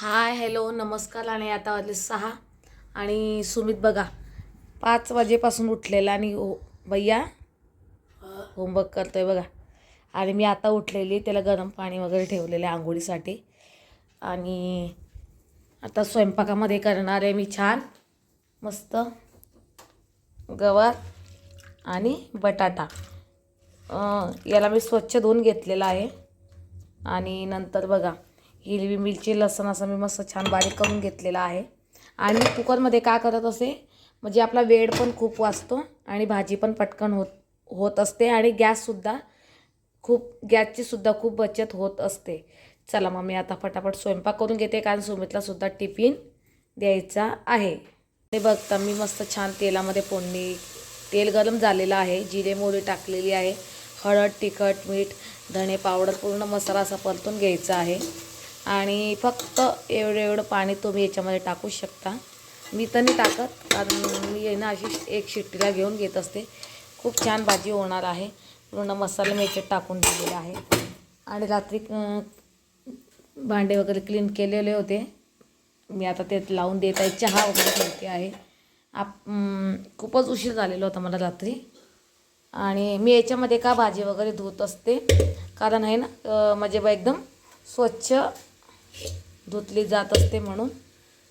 Hi hello नमस्कार आणि आता वाजले सहा. आणि सुमित बघा पाच वाजेपासून उठलेला आणि हो भैया होमवर्क करतोय बघा. आणि मी आता उठलेली त्याला गरम पाणी वगैरे ठेवलेलं आहे आंघोळीसाठी. आणि आता स्वयंपाकामध्ये करणार आहे मी छान मस्त गवार आणि बटाटा. याला मी स्वच्छ धुवून घेतलेला आहे. आणि नंतर बघा हिरवी मिरची लसण असं मी मस्त छान बारीक करून घेतलेला आहे. आणि कुकरमध्ये का करत असे म्हणजे आपला वेळ पण खूप वाचतो आणि भाजी पण पटकन होत होत असते आणि गॅससुद्धा खूप गॅसचीसुद्धा खूप बचत होत असते. चला मग मी आता फटाफट स्वयंपाक करून घेते कारण सुमितलासुद्धा टिफिन द्यायचा आहे. ते बघता मी मस्त छान तेलामध्ये फोडणी तेल गरम झालेलं आहे जिरे मोहरी टाकलेली आहे हळद तिखट मीठ धणे पावडर पूर्ण मसाला असा परतून घ्यायचा आहे. आणि फक्त एवढं एवढं पाणी तुम्ही याच्यामध्ये टाकू शकता. मी तर नाही टाकत कारण मी आहे ना अशी एक शिट्टीला घेऊन घेत असते. खूप छान भाजी होणार आहे. पूर्ण मसाला मी याच्यात टाकून दिलेला आहे. आणि रात्री भांडे वगैरे क्लीन केलेले होते. मी आता ते लावून देत आहे. चहा वगैरे ठेवते आहे. आप खूपच उशीर झालेला होता मला रात्री. आणि मी याच्यामध्ये का भाजी वगैरे धुत असते? कारण आहे ना म्हणजे बा एकदम स्वच्छ धुतली जात असते म्हणून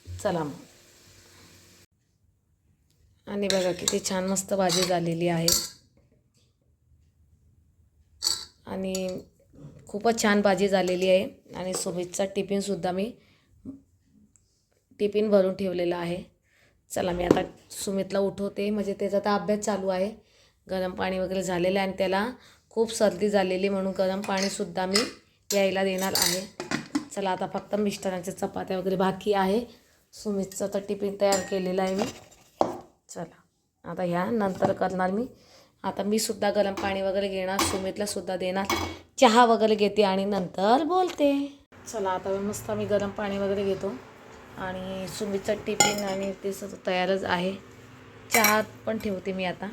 चला मग. आणि बघा किती छान मस्त भाजी झालेली आहे. आणि खूपच छान भाजी झालेली आहे. आणि सुमितचा टिफिनसुद्धा मी टिफिन भरून ठेवलेला आहे. चला मी आता सुमितला उठवते. म्हणजे त्याचा आता अभ्यास चालू आहे. गरम पाणी वगैरे झालेलं आहे आणि त्याला खूप सर्दी झालेली म्हणून गरम पाणीसुद्धा मी यायला देणार आहे. चला आता फक्त मिस्टरांच्या चपात्या वगैरे बाकी आहे. सुमितचं तर टिफिन तयार केलेलं आहे मी. चला आता ह्या नंतर करणार मी. आता मी सुद्धा गरम पाणी वगैरे घेणार सुमितला सुद्धा देणार. चहा वगैरे घेते आणि नंतर बोलते. चला आता मस्त मी गरम पाणी वगैरे घेतो. आणि सुमितचं टिफिन आणि ते सगळं तयारच आहे. चहा पण ठेवते मी आता.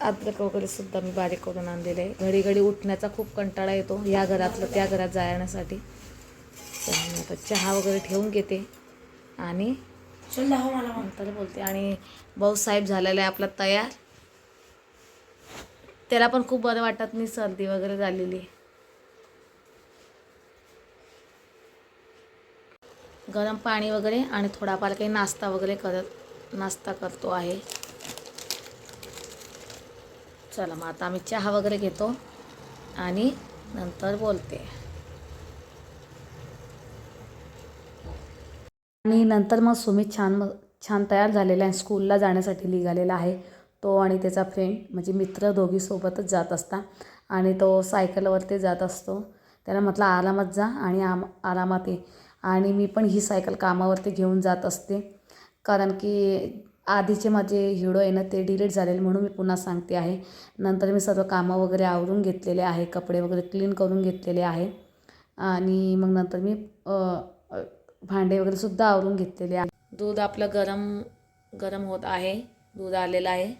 अद्रक वगैरे सुद्धा मी बारीक करून आणलेलं आहे. घडी घडी उठण्याचा खूप कंटाळा येतो या घरातलं त्या घरात जाण्यासाठी. चला मी आता चहा वगैरे ठेवून घेते आणि नंतर बोलते. आणि भाऊसाहेब झालेला आहे आपला तयार. त्याला पण खूप बरं वाटत नाही सर्दी वगैरे झालेली. गरम पाणी वगैरे आणि थोडाफार काही नाश्ता वगैरे करत नाश्ता करतो आहे. चला मग आता आम्ही चहा वगैरे घेतो आणि नंतर बोलते. आणि नंतर मग सुमित छान मग छान तयार झालेला आहे. स्कूलला जाण्यासाठी निघालेला आहे. तो आणि त्याचा फ्रेंड म्हणजे मित्र दोघीसोबतच जात असता. आणि तो सायकलवरती जात असतो. त्याला म्हटलं आरामात जा आणि आम आरामात ये. आणि मी पण ही सायकल कामावरती घेऊन जात असते. कारण की आधीचे माझे हिडो आहे ना ते डिलीट झालेले म्हणून मी पुन्हा सांगते आहे. नंतर मी सर्व कामं वगैरे आवरून घेतलेले आहे कपडे वगैरे क्लीन करून घेतलेले आहे. आणि मग नंतर मी भांडे वगैरे सुद्धा आवरून घेतलेले आहे. दूध आपलं गरम गरम होत आहे. दूध आलेलं आहे.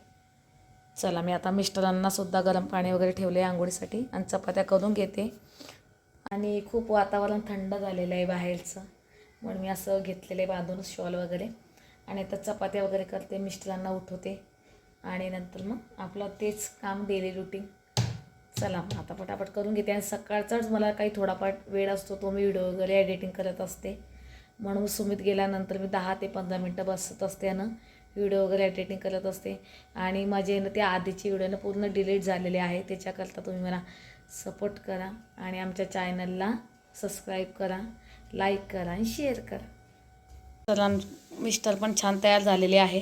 चला मी आता मिस्टरांना सुद्धा गरम पाणी वगैरे ठेवले आहे आंघोळीसाठी आणि चपात्या करून घेते. आणि खूप वातावरण थंड झालेलं आहे बाहेरचं. म्हणून मी असं घेतलेलं आहे बांधून शॉल वगैरे. आणि आता चपात्या वगैरे करते मिस्टरांना उठवते. आणि नंतर मग आपलं तेच काम डेली रुटीन चला मग आता पटापट करून घेते. आणि सकाळचाच मला काही थोडाफार वेळ असतो तो मी व्हिडिओ वगैरे एडिटिंग करत असते. म्हणून सुमित गेल्यानंतर मी दहा ते पंधरा मिनटं बसत असते ना व्हिडिओ वगैरे एडिटिंग करत असते. आणि माझे ना ते आधीचे व्हिडिओ ना पूर्ण डिलीट झालेले आहे. त्याच्याकरता तुम्ही मला सपोर्ट करा आणि आमच्या चॅनलला सबस्क्राईब करा लाईक करा आणि शेअर करा. तर मिस्टर पण छान तयार झालेले आहे.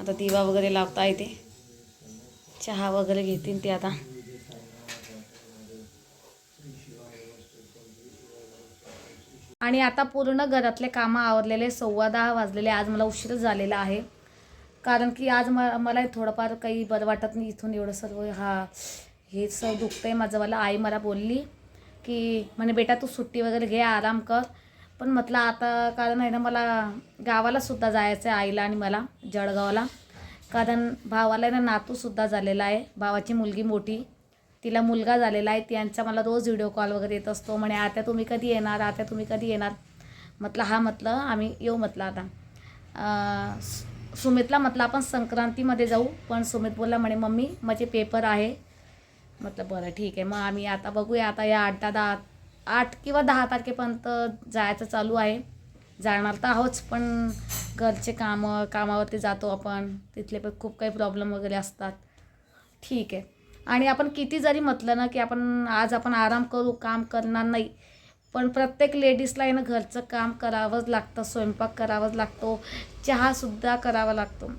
आता दिवा वगैरे लावता येते. चहा वगैरे घेतील ते आता. आणि आता पूर्ण घरातले कामं आवरलेले सव्वा दहा वाजलेले आज मला उशीरच झालेला आहे. कारण की आज म मला थोडंफार काही बरं वाटत नाही इथून एवढं सर्व. हा हे सर्व दुखतं आहे माझं. मला आई मला बोलली की म्हणे बेटा तू सुट्टी वगैरे घे आराम कर. पण म्हटलं आता कारण आहे ना मला गावाला सुद्धा जायचं आहे आईला आणि मला जळगावला. कारण भावाला आहे ना नातूसुद्धा झालेला आहे. भावाची मुलगी मोठी. तिला मुलगा झालेला आहे. त्यांचा मला रोज व्हिडिओ कॉल वगैरे येत असतो. म्हणे आता तुम्ही कधी येणार? आता तुम्ही कधी येणार? म्हटलं हा म्हटलं आम्ही येऊ म्हटलं आता. सु- सुमितला म्हटलं आपण संक्रांतीमध्ये जाऊ. पण सुमित बोलला म्हणे मम्मी माझे पेपर आहे. म्हटलं बरं ठीक आहे. मग आम्ही आता बघूया. आता या आठ दहा आठ किंवा दहा तारखेपर्यंत जायचं चालू आहे. जाणार तर आहोच पण घरचे कामं कामावरती जातो आपण. तिथले पण खूप काही प्रॉब्लेम वगैरे असतात. ठीक आहे. आणि आपण किती जरी म्हटलं ना की आपण आज आपण आराम करू काम करणार नाही. पण प्रत्येक लेडीजला आहे ना घरचं काम करावंच लागतं स्वयंपाक करावाच लागतो चहासुद्धा करावा लागतो.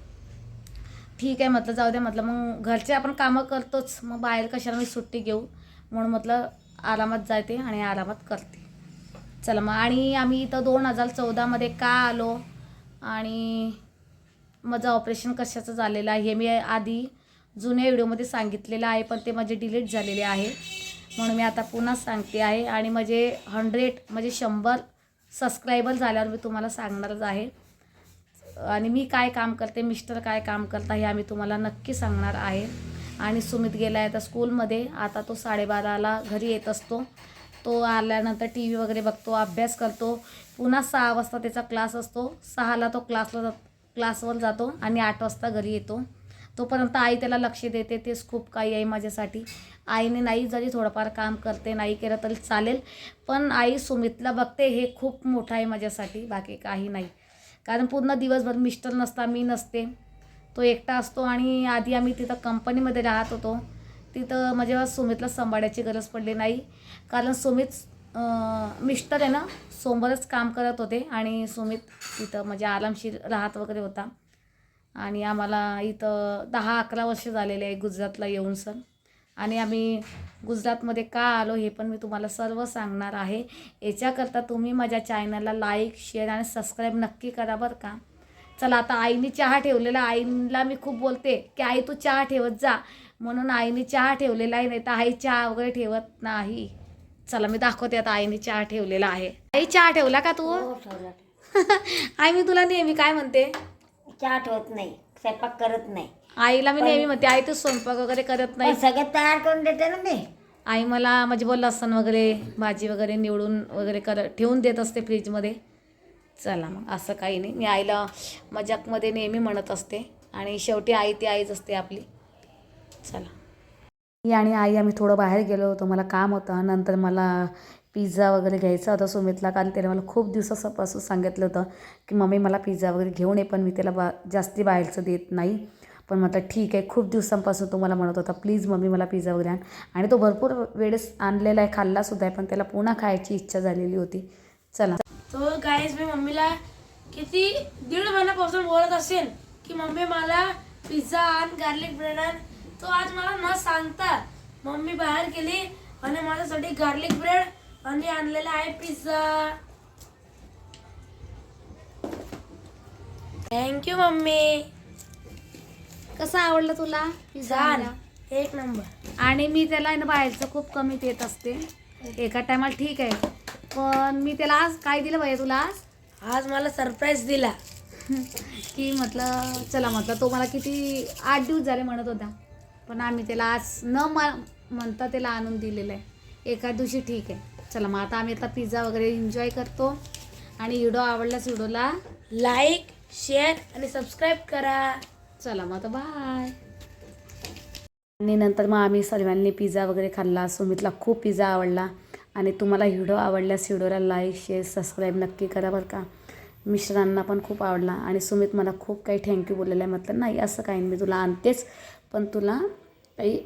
ठीक आहे म्हटलं जाऊ द्या म्हटलं मग घरचे आपण कामं करतोच. मग बाहेर कशाला मी सुट्टी घेऊ? म्हणून म्हटलं आरामात जाते आणि आरामात करते. चला मग आणि आम्ही इथं दोन हजार चौदामध्ये का आलो? आणि माझं ऑपरेशन कशाचं झालेलं आहे हे मी आधी जुन्या व्हिडिओमध्ये सांगितलेलं आहे पण ते माझे डिलीट झालेले आहे. म्हणून मी आता पुन्हा सांगते आहे. आणि माझे हंड्रेड म्हणजे शंभर सबस्क्रायबर झाल्यावर मी तुम्हाला सांगणारच आहे. आणि मी काय काम करते मिस्टर काय काम करता हे आम्ही तुम्हाला नक्की सांगणार आहे. आणि सुमित गेला आहे आता स्कूलमध्ये. आता तो साडेबाराला घरी येत असतो. तो आल्यानंतर टी व्ही वगैरे बघतो अभ्यास करतो. पुन्हा सहा वाजता त्याचा क्लास असतो. सहाला तो क्लासला जात क्लासवर जातो आणि आठ वाजता घरी येतो. तोपर्यंत आई त्याला लक्ष देते तेच खूप काही आहे माझ्यासाठी. आईने नाही जरी थोडंफार काम करते नाही केलं तरी चालेल पण आई सुमितला बघते हे खूप मोठं आहे माझ्यासाठी बाकी काही नाही. कारण पूर्ण दिवसभर मिस्टर नसता मी नसते. तो एकटा असतो आणि आधी आम्ही तिथं कंपनीमध्ये राहत होतो. तिथं म्हणजे सुमितला सांभाळायची गरज पडली नाही. कारण सुमित मिस्टर आहे ना सोमवारच काम करत होते आणि सुमित तिथं म्हणजे आरामशीर राहत वगैरे होता. आणि आम्हाला इथं दहा अकरा वर्ष झालेले आहे गुजरातला येऊन सर. आणि आम्ही गुजरातमध्ये का आलो हे पण मी तुम्हाला सर्व सांगणार आहे. याच्याकरता तुम्ही माझ्या चॅनलला लाईक शेअर आणि सबस्क्राईब नक्की करा बरं का. चला आता आईने चहा ठेवलेला आईला मी खूप बोलते की आई तू चहा ठेवत जा. म्हणून आईने चहा ठेवलेला आहे नाही तर आई चहा वगैरे ठेवत नाही. चला मी दाखवते आता आईने चहा ठेवलेला आहे. आई चहा ठेवला का तू? हो आई मी तुला नेहमी काय म्हणते? चहा ठेवत नाही स्वयंपाक करत नाही. आईला मी नेहमी म्हणते आई तू स्वयंपाक वगैरे करत नाही. सगळं तयार करून देते ना मी. आई मला म्हणजे बोल लसण वगैरे भाजी वगैरे निवडून वगैरे कर ठेवून देत असते फ्रीजमध्ये चला मग असं काही नाही. मी आईला मजाकमध्ये नेहमी म्हणत असते आणि शेवटी आई ती आईच असते आपली. चला. मी आणि आई आम्ही थोडं बाहेर गेलो होतो. मला काम होतं. नंतर मला पिझ्झा वगैरे घ्यायचा होता सुमितला. कारण त्याने मला खूप दिवसापासून सांगितलं होतं की मम्मी मला पिझ्झा वगैरे घेऊन ये पण मी त्याला बा जास्ती बाहेरचं देत नाही. पण म्हटलं ठीक आहे. खूप दिवसांपासून तो मला म्हणत होता प्लीज मम्मी मला पिझ्झा वगैरे आण. आणि तो भरपूर वेळेस आणलेला आहे. खाल्लासुद्धा आहे. पण त्याला पुन्हा खायची इच्छा झालेली होती. चला. तो गाईज मी मम्मीला किती दीड महिन्यापासून बोलत असेल की मम्मी मला पिझ्झा आण गार्लिक ब्रेड आण. तो आज मला न सांगता मम्मी बाहेर गेली आणि माझ्यासाठी गार्लिक ब्रेड आणि आणलेला आहे पिझ्झा थँक्यू मम्मी. कसं आवडलं तुला पिझ्झा आणला? एक नंबर आणि मी त्याला आहे ना बाहेरचं खूप कमी देत असते. एका टायमाला ठीक आहे. पण मी त्याला आज काय दिलं पाहिजे तुला आज? आज मला सरप्राईज दिला. की म्हटलं चला म्हटलं तो मला किती आठ दिवस झाले म्हणत होता. पण आम्ही त्याला आज न मा म्हणता त्याला आणून दिलेलं आहे एका दिवशी ठीक आहे. चला मग आता आम्ही आता पिझ्झा वगैरे एन्जॉय करतो. आणि व्हिडिओ आवडल्यास व्हिडिओला लाईक शेअर आणि सबस्क्राईब करा. चला मग आता बाय आणि नंतर मग आम्ही सर्वांनी पिझ्झा वगैरे खाल्ला. सुमितला खूप पिझ्झा आवडला. आणि तुम्हाला व्हिडिओ आवडल्यास व्हिडिओला लाईक शेअर सबस्क्राईब नक्की करा बरं का. मिश्रांना पण खूप आवडला आणि सुमित मला खूप काही थँक्यू बोललेलं आहे. म्हटलं नाही असं काही नाही. मी तुला आणतेच पण तुला काही